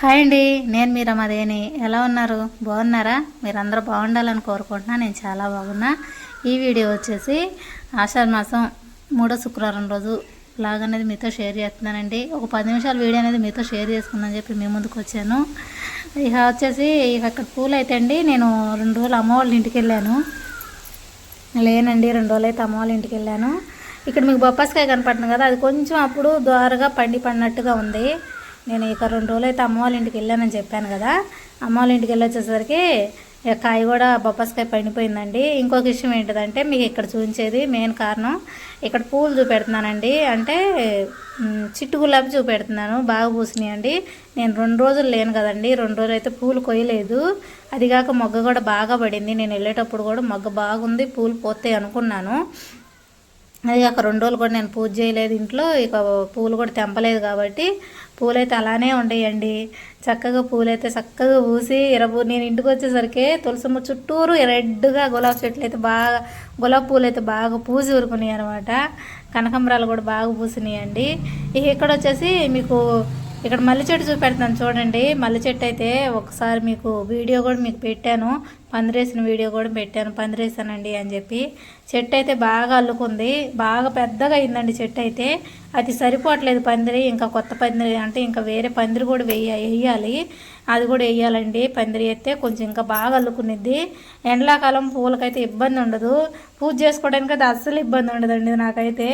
Hi అండి నేను మీ రమాదేని ఎలా ఉన్నారు? బాగున్నారా? మీరందరూ బాగుండాలని కోరుకుంటున్నా. నేను చాలా బాగున్నా. ఈ వీడియో వచ్చేసి ఆషాఢ మాసం మూడో శుక్రవారం రోజు లాగ్ అనేది మీతో షేర్ చేస్తున్నానండి. ఒక పది నిమిషాల వీడియో అనేది మీతో షేర్ చేసుకుందని చెప్పి మీ ముందుకు వచ్చాను. ఇక వచ్చేసి ఇక అక్కడ పూలు అయితే అండి నేను రెండు రోజులు అమ్మ వాళ్ళ ఇంటికి వెళ్ళాను. లేనండి రెండు రోజులు అయితే అమ్మ వాళ్ళ ఇంటికి వెళ్ళాను. ఇక్కడ మీకు బొప్పాస్కాయ కనపడుతుంది కదా అది కొంచెం అప్పుడు ద్వారగా పండి పడినట్టుగా ఉంది. నేను ఇక రెండు రోజులు అయితే అమ్మ వాళ్ళ ఇంటికి వెళ్ళానని చెప్పాను కదా. అమ్మ వాళ్ళ ఇంటికి వెళ్ళి వచ్చేసరికి కాయ కూడా బొప్పాస్కాయ పండిపోయిందండి. ఇంకొక విషయం ఏంటిదంటే మీకు ఇక్కడ చూపించేది మెయిన్ కారణం ఇక్కడ పూలు చూపెడుతున్నానండి. అంటే చిట్టు గులాబీ చూపెడుతున్నాను. బాగా పూసినాయండి. నేను రెండు రోజులు లేను కదండి. రెండు రోజులు అయితే పూలు కొయ్యలేదు. అదిగాక మొగ్గ కూడా బాగా పడింది. నేను వెళ్ళేటప్పుడు కూడా మొగ్గ బాగుంది. పూలు పోతాయి అనుకున్నాను. అది కాక రెండు రోజులు కూడా నేను పూజ చేయలేదు ఇంట్లో. ఇక పూలు కూడా తెంపలేదు కాబట్టి పూలైతే అలానే ఉండేయండి. చక్కగా పూలైతే చక్కగా పూసి ఇరబు నేను ఇంటికి వచ్చేసరికి తులసమ్మ చుట్టూరు రెడ్గా గులాబీ చెట్లు అయితే బాగా గులాబీ పూలు అయితే బాగా పూసి ఊరుకున్నాయి అనమాట కనకంబరాలు కూడా బాగా పూసినాయండి. ఇక ఇక్కడ వచ్చేసి మీకు ఇక్కడ మల్లె చెట్టు చూపెడతాను చూడండి. మల్లె చెట్టు అయితే ఒకసారి మీకు వీడియో కూడా మీకు పెట్టాను. పందిరేసిన వీడియో కూడా పెట్టాను. పందిరేసానండి అని చెప్పి. చెట్టు అయితే బాగా అల్లుకుంది. బాగా పెద్దగా అయిందండి చెట్టు అయితే. అది సరిపోవట్లేదు పందిరి. ఇంకా కొత్త పందిరి అంటే ఇంకా వేరే పందిరి కూడా వేయ వేయాలి. అది కూడా వేయాలండి. పందిరి అయితే కొంచెం ఇంకా బాగా అల్లుకునిద్ది. ఎండాకాలం పూలకైతే ఇబ్బంది ఉండదు. పూజ చేసుకోవడానికి అయితే అస్సలు ఇబ్బంది ఉండదండి నాకైతే.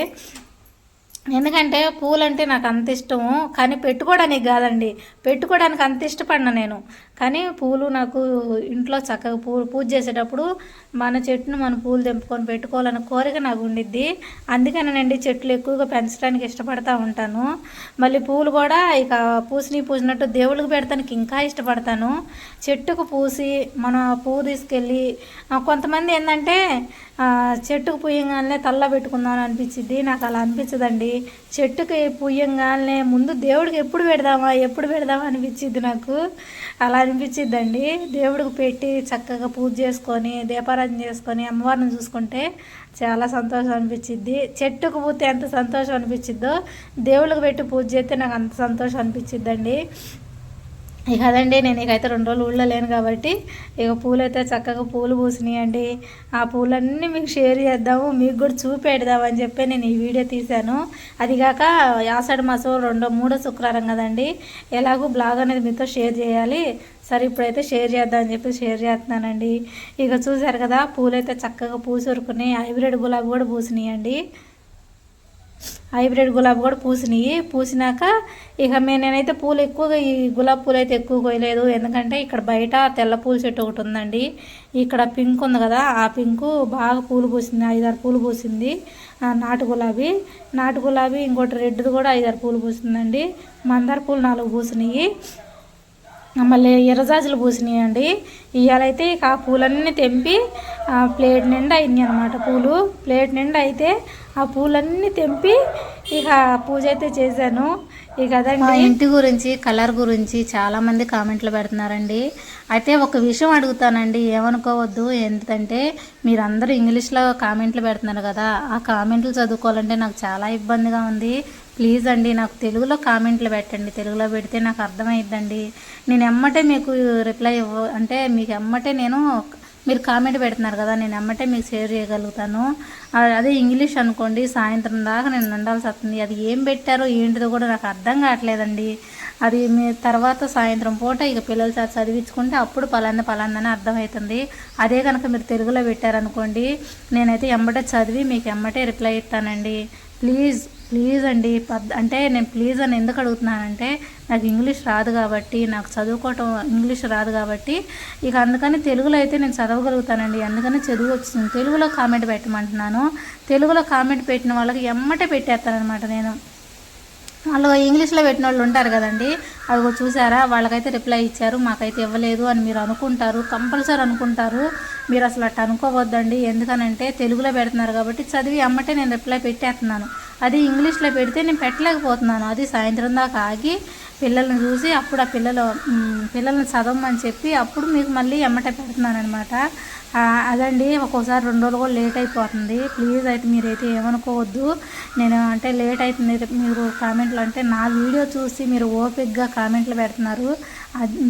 ఎందుకంటే పూలంటే నాకు అంత ఇష్టము. కానీ పెట్టుకోవడానికి కాదండి. పెట్టుకోవడానికి అంత ఇష్టపడిన నేను. కానీ పూలు నాకు ఇంట్లో చక్కగా పూ పూజ చేసేటప్పుడు మన చెట్టును మన పూలు తెంపుకొని పెట్టుకోవాలన్న కోరిక నాకు ఉండిద్ది. అందుకనేనండి చెట్లు ఎక్కువగా పెంచడానికి ఇష్టపడతా ఉంటాను. మళ్ళీ పూలు కూడా ఇక పూసిని పూసినట్టు దేవుళ్ళకి పెడతానికి ఇంకా ఇష్టపడతాను. చెట్టుకు పూసి మన పువ్వు తీసుకెళ్ళి కొంతమంది ఏంటంటే చెట్టుకు పూయగానే తల్ల పెట్టుకుందాం అనిపించింది నాకు అలా అనిపించదండి. చెట్టుకి పుయ్యంగానే ముందు దేవుడికి ఎప్పుడు పెడదామా ఎప్పుడు పెడదామా అనిపించింది నాకు? అలా అనిపించిద్దండి. దేవుడికి పెట్టి చక్కగా పూజ చేసుకొని దీపారాధన చేసుకొని అమ్మవారిని చూసుకుంటే చాలా సంతోషం అనిపించిద్ది. చెట్టుకు పూతే ఎంత సంతోషం అనిపించిద్దో దేవుళ్ళకి పెట్టి పూజ చేస్తే నాకు అంత సంతోషం అనిపించిద్దండి. ఇక అదండి నేను ఇకైతే రెండు రోజులు ఊళ్ళో లేను కాబట్టి ఇక పూలైతే చక్కగా పూలు పూసినాయండి. ఆ పూలన్నీ మీకు షేర్ చేద్దాము మీకు కూడా చూపెడదామని అని చెప్పి నేను ఈ వీడియో తీశాను. అదిగాక ఆషాఢ మాసం రెండో మూడో శుక్రవారం కదండి ఎలాగో బ్లాగ్ అనేది మీతో షేర్ చేయాలి. సరే ఇప్పుడైతే షేర్ చేద్దామని చెప్పి షేర్ చేస్తున్నానండి. ఇక చూశారు కదా పూలైతే చక్కగా చక్కగా పూసురుకున్నాయి హైబ్రిడ్ గులాబీ కూడా పూసినాయండి. హైబ్రిడ్ గులాబీ కూడా పూసినాయి. పూసినాక ఇక మే నేనైతే పూలు ఎక్కువగా ఈ గులాబీ పూలు అయితే ఎక్కువ కోయలేదు. ఎందుకంటే ఇక్కడ బయట తెల్ల పూల చెట్టు ఒకటి ఉందండి. ఇక్కడ పింక్ ఉంది కదా ఆ పింకు బాగా పూలు పూసింది ఐదారు పూలు పూసింది ఆ, నాటు గులాబీ. నాటు గులాబీ ఇంకోటి రెడ్ది కూడా ఐదారు పూలు పూసిందండి. మందార పూలు నాలుగు పూసినాయి. మళ్ళీ ఎర్రజాజులు పూసినాయండి. ఇవాళైతే ఇక ఆ పూలన్నీ తెంపి ఆ ప్లేట్ నిండా అయినాయి అనమాట పూలు. ప్లేట్ నిండా అయితే ఆ పూలన్నీ తెంపి ఇక పూజ అయితే చేశాను. ఇక అదండి. ఇంటి గురించి కలర్ గురించి చాలామంది కామెంట్లు పెడుతున్నారండి. అయితే ఒక విషయం అడుగుతానండి. ఏమనుకోవద్దు. ఎందుకంటే మీరందరూ ఇంగ్లీష్లో కామెంట్లు పెడుతున్నారు కదా. ఆ కామెంట్లు చదువుకోవాలంటే నాకు చాలా ఇబ్బందిగా ఉంది. ప్లీజ్ అండి నాకు తెలుగులో కామెంట్లు పెట్టండి. తెలుగులో పెడితే నాకు అర్థమైద్దండి. నేను ఎమ్మటే మీకు రిప్లై ఇవ్వ అంటే మీకు ఎమ్మటే నేను మీరు కామెంట్ పెడుతున్నారు కదా నేను అమ్మటే మీకు షేర్ చేయగలుగుతాను. అదే ఇంగ్లీష్ అనుకోండి సాయంత్రం దాకా నేను ఉండాల్సి వస్తుంది. అది ఏం పెట్టారో ఏంటిదో కూడా నాకు అర్థం కావట్లేదండి. అది మీ తర్వాత సాయంత్రం పూట ఇక పిల్లల చేత చదివించుకుంటే అప్పుడు పలాంది పలాందని అని అర్థమవుతుంది. అదే కనుక మీరు తెలుగులో పెట్టారనుకోండి నేనైతే ఎంబటే చదివి మీకు ఎమ్మటే రిప్లై ఇస్తానండి. ప్లీజ్ ప్లీజ్ అండి పద్ అంటే నేను ప్లీజ్ అని ఎందుకు అడుగుతున్నానంటే నాకు ఇంగ్లీష్ రాదు కాబట్టి నాకు చదువుకోవటం ఇంగ్లీష్ రాదు కాబట్టి ఇక అందుకని తెలుగులో అయితే నేను చదవగలుగుతానండి. అందుకని చదువు వచ్చింది తెలుగులో కామెంట్ పెట్టమంటున్నాను. తెలుగులో కామెంట్ పెట్టిన వాళ్ళకి ఎమ్మటే పెట్టేస్తానమాట నేను. వాళ్ళు ఇంగ్లీష్లో పెట్టిన వాళ్ళు ఉంటారు కదండి. అవి చూసారా వాళ్ళకైతే రిప్లై ఇచ్చారు మాకైతే ఇవ్వలేదు అని మీరు అనుకుంటారు కంపల్సరీ అనుకుంటారు. మీరు అసలు అట్ట అనుకోవద్దండి. ఎందుకనంటే తెలుగులో పెడుతున్నారు కాబట్టి చదివి అమ్మటే నేను రిప్లై పెట్టేస్తున్నాను. అది ఇంగ్లీష్లో పెడితే నేను పెట్టలేకపోతున్నాను. అది సాయంత్రం దాకా ఆగి పిల్లల్ని చూసి అప్పుడు ఆ పిల్లలు పిల్లల్ని చదవమని చెప్పి అప్పుడు మీకు మళ్ళీ ఎమ్మట పెడుతున్నాను అనమాట అదండి ఒక్కోసారి రెండు రోజులు కూడా లేట్ అయిపోతుంది. ప్లీజ్ అయితే మీరైతే ఏమనుకోవద్దు. నేను అంటే లేట్ అవుతుంది. మీరు కామెంట్లు అంటే నా వీడియో చూసి మీరు ఓపిక్గా కామెంట్లు పెడుతున్నారు.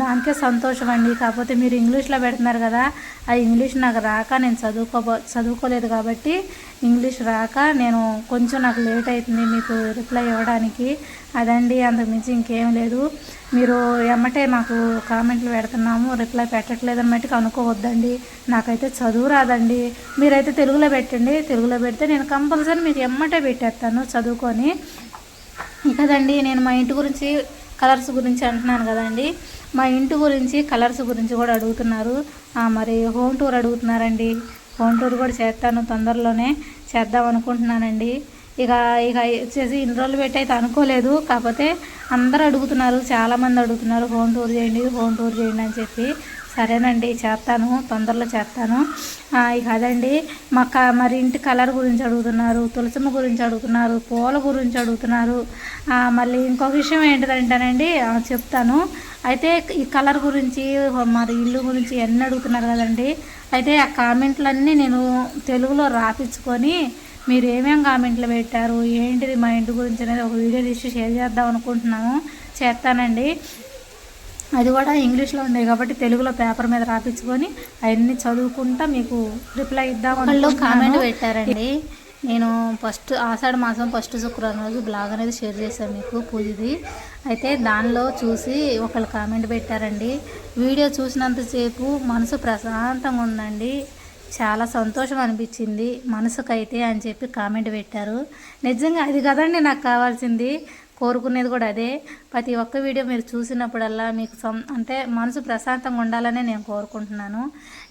దానికే సంతోషం అండి. కాకపోతే మీరు ఇంగ్లీష్లో పెడుతున్నారు కదా ఆ ఇంగ్లీష్ నాకు రాక నేను చదువుకో చదువుకోలేదు కాబట్టి ఇంగ్లీష్ రాక నేను కొంచెం నాకు లేట్ అవుతుంది మీకు రిప్లై ఇవ్వడానికి. అదండి అంతకు మించి ఇంకేం లేదు. మీరు ఎమ్మటే మాకు కామెంట్లు పెడుతున్నాము రిప్లై పెట్టట్లేదని మట్టి అనుకోవద్దండి. నాకైతే చదువు రాదండి. మీరైతే తెలుగులో పెట్టండి. తెలుగులో పెడితే నేను కంపల్సరీ మీకు ఎమ్మటే పెట్టేస్తాను చదువుకొని. కదండి నేను మా ఇంటి గురించి కలర్స్ గురించి అంటున్నాను కదండి. మా ఇంటి గురించి కలర్స్ గురించి కూడా అడుగుతున్నారు. మరి హోమ్ టూర్ అడుగుతున్నారండి. హోమ్ టూర్ కూడా చేస్తాను తొందరలోనే. చేద్దాం అనుకుంటున్నానండి. ఇక ఇక వచ్చేసి ఇన్ని రోజులు పెట్టి అయితే అనుకోలేదు. కాకపోతే అందరూ అడుగుతున్నారు. చాలామంది అడుగుతున్నారు. హోమ్ టూర్ చేయండి హోమ్ టూర్ చేయండి అని చెప్పి. సరేనండి చేస్తాను. తొందరలో చేస్తాను. ఇక అదండి. మా క మరి ఇంటి కలర్ గురించి అడుగుతున్నారు. తులసమ్మ గురించి అడుగుతున్నారు. పూల గురించి అడుగుతున్నారు. మళ్ళీ ఇంకొక విషయం ఏంటిదంటేనండి చెప్తాను. అయితే ఈ కలర్ గురించి మరి ఇల్లు గురించి ఎన్ని అడుగుతున్నారు కదండి. అయితే ఆ కామెంట్లన్నీ నేను తెలుగులో రాపించుకొని మీరు ఏమేం కామెంట్లు పెట్టారు? ఏంటిది మా ఇంటి గురించి అనేది ఒక వీడియో తీసి షేర్ చేద్దాం అనుకుంటున్నాను చేస్తానండి. అది కూడా ఇంగ్లీష్లో ఉన్నాయి కాబట్టి తెలుగులో పేపర్ మీద రాపించుకొని అవన్నీ చదువుకుంటా మీకు రిప్లై ఇద్దాం వాళ్ళు కామెంట్ పెట్టారండి. నేను ఫస్ట్ ఆషాఢ మాసం ఫస్ట్ శుక్రవారం రోజు బ్లాగ్ అనేది షేర్ చేశాను మీకు పూజది. అయితే దానిలో చూసి ఒకళ్ళు కామెంట్ పెట్టారండి. వీడియో చూసినంతసేపు మనసు ప్రశాంతంగా ఉందండి. చాలా సంతోషం అనిపించింది. మనసుకైతే అని చెప్పి కామెంట్ పెట్టారు. నిజంగా అది కదండి నాకు కావాల్సింది. కోరుకునేది కూడా అదే. ప్రతి ఒక్క వీడియో మీరు చూసినప్పుడల్లా మీకు సం అంటే మనసు ప్రశాంతంగా ఉండాలనే నేను కోరుకుంటున్నాను.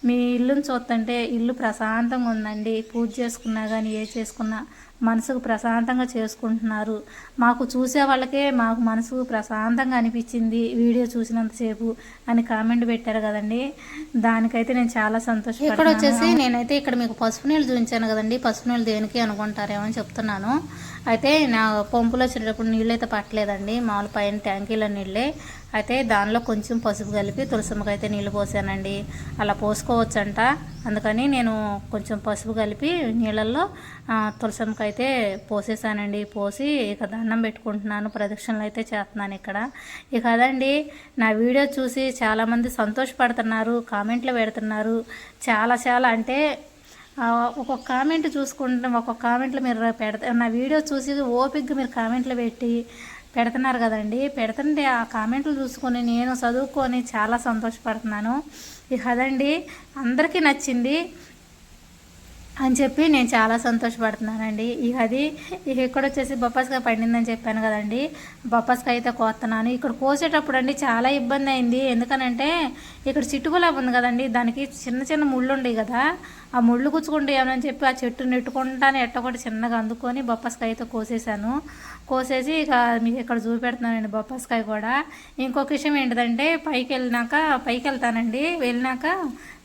మీ ఇల్లుని చూస్తుంటే ఇల్లు ప్రశాంతంగా ఉందండి. పూజ చేసుకున్నా కానీ ఏ చేసుకున్నా మనసుకు ప్రశాంతంగా చేసుకుంటున్నారు. మాకు చూసే వాళ్ళకే మాకు మనసుకు ప్రశాంతంగా అనిపించింది వీడియో చూసినంతసేపు అని కామెంట్ పెట్టారు కదండి. దానికైతే నేను చాలా సంతోషం ఇక్కడ వచ్చేసి నేనైతే ఇక్కడ మీకు పసుపు నీళ్ళు చూపించాను కదండి. పసుపు నీళ్ళు దేనికి అనుకుంటారేమో అని చెప్తున్నాను. అయితే నా పంపులో వచ్చేటప్పుడు నీళ్ళు అయితే పట్టలేదండి. మామూలు పైన ట్యాంకీలో నీళ్ళే. అయితే దానిలో కొంచెం పసుపు కలిపి తులసమ్మకి అయితే నీళ్ళు పోసానండి. అలా పోసుకోవచ్చంట. అందుకని నేను కొంచెం పసుపు కలిపి నీళ్ళల్లో ఆ, తులసమ్మకి అయితే పోసేసానండి. పోసి ఇక దండం పెట్టుకుంటున్నాను. ప్రదక్షిణలు అయితే చేస్తున్నాను ఇక్కడ. ఇక అదండి నా వీడియో చూసి చాలామంది సంతోషపడుతున్నారు కామెంట్లు పెడుతున్నారు. చాలా చాలా అంటే ఒక్కొక్క కామెంట్ చూసుకుంటే ఒక్కొక్క కామెంట్లు మీరు పెడతా నా వీడియో చూసి ఓపిక్గా మీరు కామెంట్లు పెట్టి పెడుతున్నారు కదండి. పెడుతుంటే ఆ కామెంట్లు చూసుకొని నేను చదువుకొని చాలా సంతోషపడుతున్నాను. ఇక అదండి అందరికీ నచ్చింది అని చెప్పి నేను చాలా సంతోషపడుతున్నానండి. ఇక అది ఇక ఇక్కడ వచ్చేసి బొప్పాస్కాయ పండిందని చెప్పాను కదండి. బొప్పాస్కాయ అయితే కోస్తున్నాను. ఇక్కడ కోసేటప్పుడు అండి చాలా ఇబ్బంది అయింది. ఎందుకనంటే ఇక్కడ చిట్టుగులాబ్ ఉంది కదండి. దానికి చిన్న చిన్న ముళ్ళు ఉండేవి కదా. ఆ ముళ్ళు గుచ్చుకుంటే ఏమని చెప్పి ఆ చెట్టు నెట్టుకుంటానే ఎట్టొకటి చిన్నగా అందుకొని బొప్పాస్కాయ అయితే కోసేసాను కోసేసి ఇక మీకు ఇక్కడ చూపెడుతున్నానండి బొప్పాస్కాయ కూడా. ఇంకొక విషయం ఏంటిదంటే పైకి వెళ్ళినాక పైకి వెళ్తానండి. వెళ్ళినాక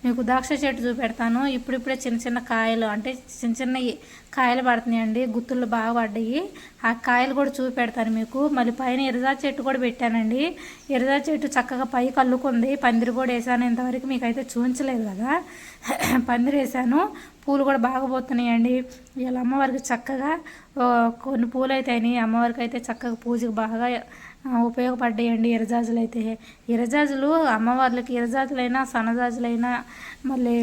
మీకు ద్రాక్ష చెట్టు చూపెడతాను. ఇప్పుడిప్పుడే చిన్న చిన్న కాయలు అంటే చిన్న చిన్నవి కాయలు పడుతున్నాయండి. గుత్తులు బాగా పడ్డాయి. ఆ కాయలు కూడా చూపెడతాను మీకు. మళ్ళీ పైన ఎరజా చెట్టు కూడా పెట్టానండి. ఎరజా చెట్టు చక్కగా పైకి అల్లుకుంది. పందిరి కూడా వేసాను. ఇంతవరకు మీకు అయితే చూపించలేదు కదా. పందిరి వేసాను. పూలు కూడా బాగా పోతున్నాయండి. వీళ్ళ అమ్మవారికి చక్కగా కొన్ని పూలు అయితే అయినాయి. అమ్మవారికి అయితే చక్కగా పూజకు బాగా ఉపయోగపడ్డాయండి ఇరజాజులు అయితే ఇరజాజులు అమ్మవార్లకి ఇరజాజులైనా సన్నజాజులైనా మళ్ళీ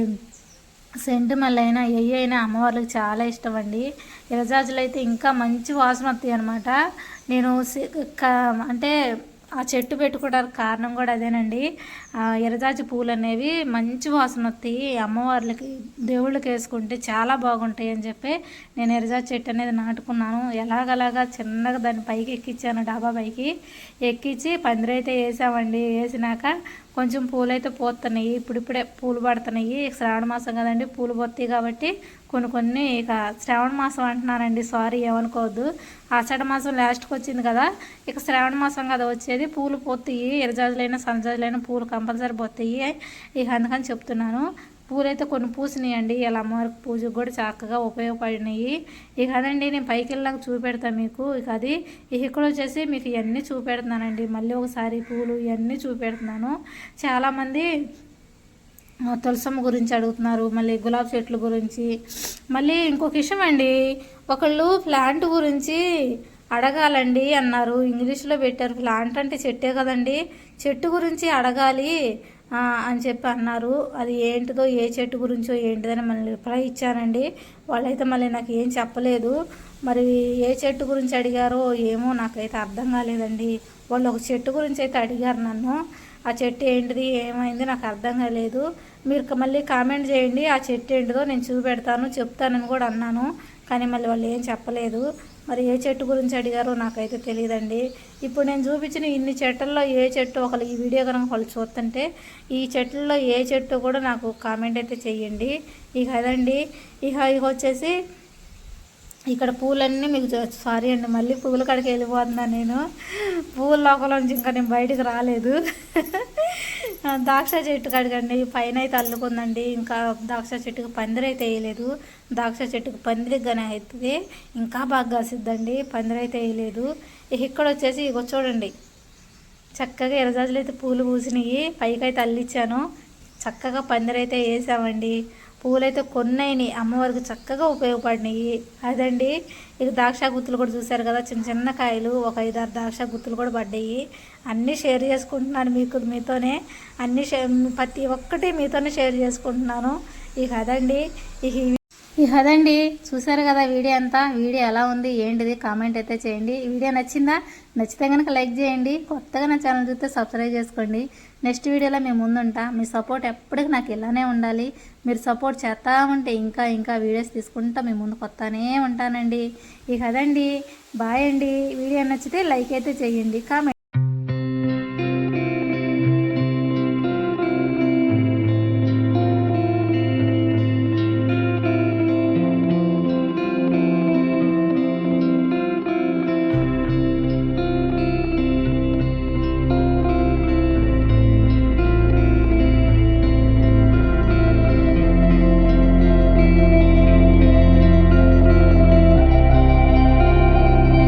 సెంటు మల్లైనా ఏ అయినా అమ్మవార్లకు చాలా ఇష్టం అండి ఇరజాజులు అయితే ఇంకా మంచి వాసన వస్తాయి అనమాట నేను సి- అంటే ఆ చెట్టు పెట్టుకోవడానికి కారణం కూడా అదేనండి. ఆ ఎర్రజాజి పూలు అనేవి మంచి వాసన వస్తాయి అమ్మవార్లకి దేవుళ్ళకి వేసుకుంటే చాలా బాగుంటాయి అని చెప్పి నేను ఎర్రజాజి చెట్టు అనేది నాటుకున్నాను. ఎలాగలాగా చిన్నగా దాన్ని పైకి ఎక్కించాను డాబా పైకి. ఎక్కించి పందిరైతే వేసామండి. వేసినాక కొంచెం పూలు అయితే పోతున్నాయి ఇప్పుడిప్పుడే పూలు పడుతున్నాయి. శ్రావణ మాసం కదండి పూలు పోతాయి కాబట్టి కొన్ని కొన్ని ఇక శ్రావణ మాసం అంటున్నానండి సారీ ఏమనుకోవద్దు. ఆషాఢ మాసం లాస్ట్కి వచ్చింది కదా ఇక శ్రావణ మాసం కదా వచ్చేది. పూలు పోతాయి ఎర్రజాజులైనా సన్నజాజులైన పూలు కంపల్సరీ పోతాయి ఇక అందుకని చెప్తున్నాను పూలైతే కొన్ని పూసినాయండి. ఇలా అమ్మవారికి పూజకు కూడా చక్కగా ఉపయోగపడినాయి. ఇక అదండి నేను పైకి వెళ్ళాక చూపెడతాను మీకు. ఇక అది ఇక్కడ వచ్చేసి మీకు ఇవన్నీ చూపెడుతున్నానండి. మళ్ళీ ఒకసారి పూలు ఇవన్నీ చూపెడుతున్నాను. చాలామంది తులసమ్మ గురించి అడుగుతున్నారు. మళ్ళీ గులాబీ చెట్ల గురించి. మళ్ళీ ఇంకొక విషయం అండి ఒకళ్ళు ప్లాంట్ గురించి అడగాలండి అన్నారు. ఇంగ్లీష్లో పెట్టారు. ప్లాంట్ అంటే చెట్టే కదండి. చెట్టు గురించి అడగాలి. అని చెప్పి అన్నారు. అది ఏంటిదో ఏ చెట్టు గురించో ఏంటిదని మళ్ళీ రిప్లై ఇచ్చానండి వాళ్ళైతే మళ్ళీ నాకు ఏం చెప్పలేదు. మరి ఏ చెట్టు గురించి అడిగారో ఏమో నాకైతే అర్థం కాలేదండి. వాళ్ళు ఒక చెట్టు గురించి అయితే అడిగారు నన్ను. ఆ చెట్టు ఏంటిది ఏమైంది నాకు అర్థం కాలేదు. మీరు మళ్ళీ కామెంట్ చేయండి. ఆ చెట్టు ఏంటిదో నేను చూపెడతాను చెప్తానని కూడా అన్నాను. కానీ మళ్ళీ వాళ్ళు ఏం చెప్పలేదు. మరి ఏ చెట్టు గురించి అడిగారో నాకైతే తెలియదండి. ఇప్పుడు నేను చూపించిన ఇన్ని చెట్లలో ఏ చెట్టు ఒకళ్ళు ఈ వీడియో కనుక వాళ్ళు చూస్తుంటే ఈ చెట్లలో ఏ చెట్టు కూడా నాకు కామెంట్ అయితే చెయ్యండి. ఇక అదండి. ఇక ఇక వచ్చేసి ఇక్కడ పూలన్నీ మీకు సారీ అండి మళ్ళీ పూల కాడికి వెళ్ళిపోతున్నా నేను. పూల లోపల నుంచి ఇంకా నేను బయటికి రాలేదు. ద్రాక్ష చెట్టు కడగండి పైన అయితే అల్లుకుందండి ఇంకా ద్రాక్ష చెట్టుకి పందిరి అయితే వేయలేదు. ద్రాక్ష చెట్టుకి పందిరిగానే అవుతుంది ఇంకా బాగా కాసిద్దండి పందిరి అయితే వేయలేదు. ఇక్కడ వచ్చేసి ఇగో చూడండి చక్కగా ఎర్రజాజులు అయితే పూలు పూసినాయి పైకి అయితే అల్లిచ్చాను. చక్కగా పందిరైతే వేసామండి. పూలైతే కొన్నైనాయి. అమ్మవారికి చక్కగా ఉపయోగపడినాయి. అదండి ఇక ద్రాక్ష గుత్తులు కూడా చూశారు కదా చిన్న చిన్న కాయలు ఒక ఐదు ఆరు ద్రాక్ష గుత్తులు కూడా పడ్డాయి. అన్నీ షేర్ చేసుకుంటున్నాను మీకు మీతోనే అన్నీ ప్రతి ఒక్కటి మీతోనే షేర్ చేసుకుంటున్నాను. ఇక అదండి ఈ ఇక అదండి చూసారు కదా వీడియో అంతా? వీడియో ఎలా ఉంది ఏంటిది? కామెంట్ అయితే చేయండి. వీడియో నచ్చిందా? నచ్చితే కనుక లైక్ చేయండి. కొత్తగా నా ఛానల్ చూస్తే సబ్స్క్రైబ్ చేసుకోండి. నెక్స్ట్ వీడియోలో మేము ముందుంటా. మీ సపోర్ట్ ఎప్పటికీ నాకు ఇలానే ఉండాలి. మీరు సపోర్ట్ చేస్తా ఉంటే ఇంకా ఇంకా వీడియోస్ తీసుకుంటా మీ ముందు కొత్తనే ఉంటానండి. ఇక అదండి బాయ్ అండి. వీడియో నచ్చితే లైక్ అయితే చేయండి. కామెంట్